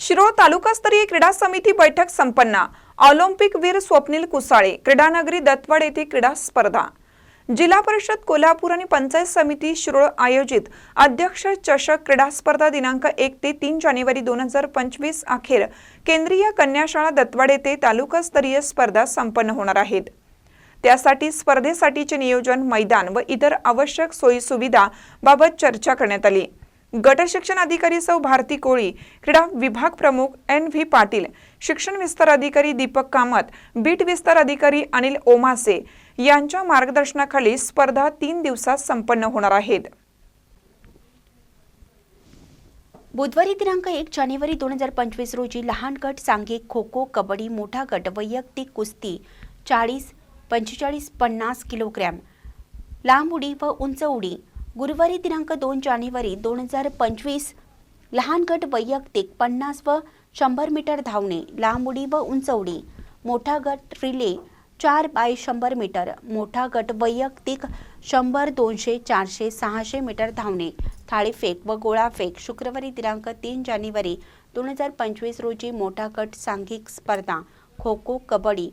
शिरोळ तालुकास्तरीय क्रीडा समिती बैठक संपन्न. ऑलिम्पिक वीर स्वप्नील कुसाळे क्रीडानगरी दत्तवाड येथे क्रीडा स्पर्धा. जिल्हा परिषद कोल्हापूर आणि पंचायत समिती शिरोळ आयोजित अध्यक्ष चषक क्रीडा स्पर्धा दिनांक एक ते तीन जानेवारी दोन हजार पंचवीस अखेर केंद्रीय कन्याशाळा दत्तवाड येथे तालुकास्तरीय स्पर्धा संपन्न होणार आहेत. त्यासाठी स्पर्धेसाठीचे नियोजन मैदान व इतर आवश्यक सोयीसुविधा बाबत चर्चा करण्यात आली. गट शिक्षण अधिकारी सौ भारती कोळी क्रीडा विभाग प्रमुख एन व्ही पाटील शिक्षण विस्तार अधिकारी दीपक कामत बीट विस्तार अधिकारी अनिल ओमासे यांच्या मार्गदर्शनाखाली स्पर्धा तीन दिवसात संपन्न होणार आहेत. बुधवारी दिनांक एक जानेवारी दोन हजार पंचवीस रोजी लहान गट सांघिक खो खो कबड्डी मोठा गट वैयक्तिक कुस्ती चाळीस पंचेचाळीस पन्नास किलोग्रॅम लांब उडी व उंच उडी गुरुवारी दिनांक दोन जानेवारी दोन हजार पंचवीस लहान गट वैयक्तिक पन्नास व शंभर मीटर धावणे लांब उडी व उंच उडी मोठा गट रिले चार बाय शंभर मीटर मोठा गट वैयक्तिक शंभर दोनशे चारशे सहाशे मीटर धावणे थाळीफेक व गोळाफेक शुक्रवारी दिनांक तीन जानेवारी दोन हजार पंचवीस रोजी मोठा गट सांघिक स्पर्धा खो खो कबड्डी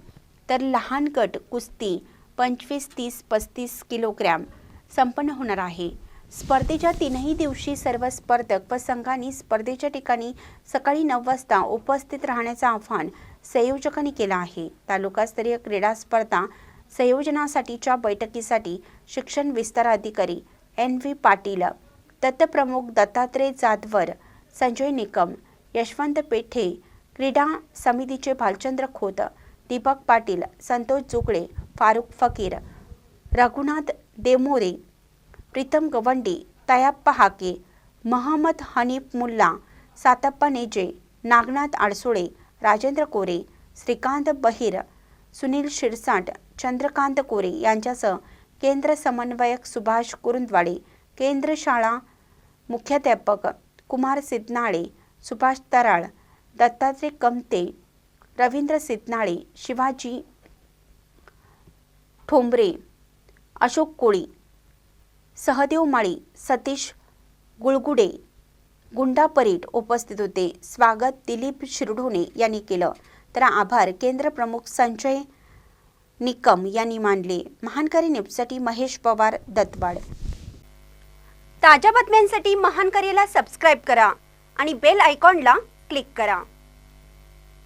तर लहान गट कुस्ती पंचवीस तीस पस्तीस किलोग्रॅम संपन्न होणार आहे. स्पर्धेच्या तीनही दिवशी सर्व स्पर्धक व संघांनी स्पर्धेच्या ठिकाणी सकाळी नऊ वाजता उपस्थित राहण्याचं आव्हान संयोजकांनी केलं आहे. तालुकास्तरीय क्रीडा स्पर्धा संयोजनासाठीच्या बैठकीसाठी शिक्षण विस्तार अधिकारी एन व्ही पाटील दत्तप्रमुख दत्तात्रय जाधवर संजय निकम यशवंत पेठे क्रीडा समितीचे भालचंद्र खोत दीपक पाटील संतोष जुगळे फारुख फकीर रघुनाथ देमोरे प्रीतम गवंडी तयाप्पा हाके महम्मद हनीफ मुल्ला सातप्पा नेजे नागनाथ आडसोळे राजेंद्र कोरे श्रीकांत बहिर सुनील शिरसाट चंद्रकांत कोरे यांच्यासह केंद्र समन्वयक सुभाष कुरुंदवाडे केंद्र शाळा मुख्याध्यापक कुमार सिद्नाळे सुभाष तराळ दत्तात्रय कमते रवींद्र सिद्नाळे शिवाजी ठोंबरे अशोक कोळी सहदेव माळी सतीश गुळगुडे गुंडा परीट उपस्थित होते. स्वागत दिलीप शिरढोणे यांनी केलं. तर आभार. केंद्र प्रमुख संजय निकम यांनी मानले. महानकारी न्यूजसाठी महेश पवार दत्तवाड. ताज्या बातम्यांसाठी महान सबस्क्राईब करा आणि बेल आयकॉनला क्लिक करा.